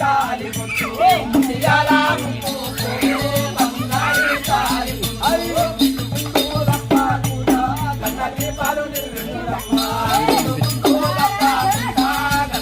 తాలి ముట్టు ముడియాల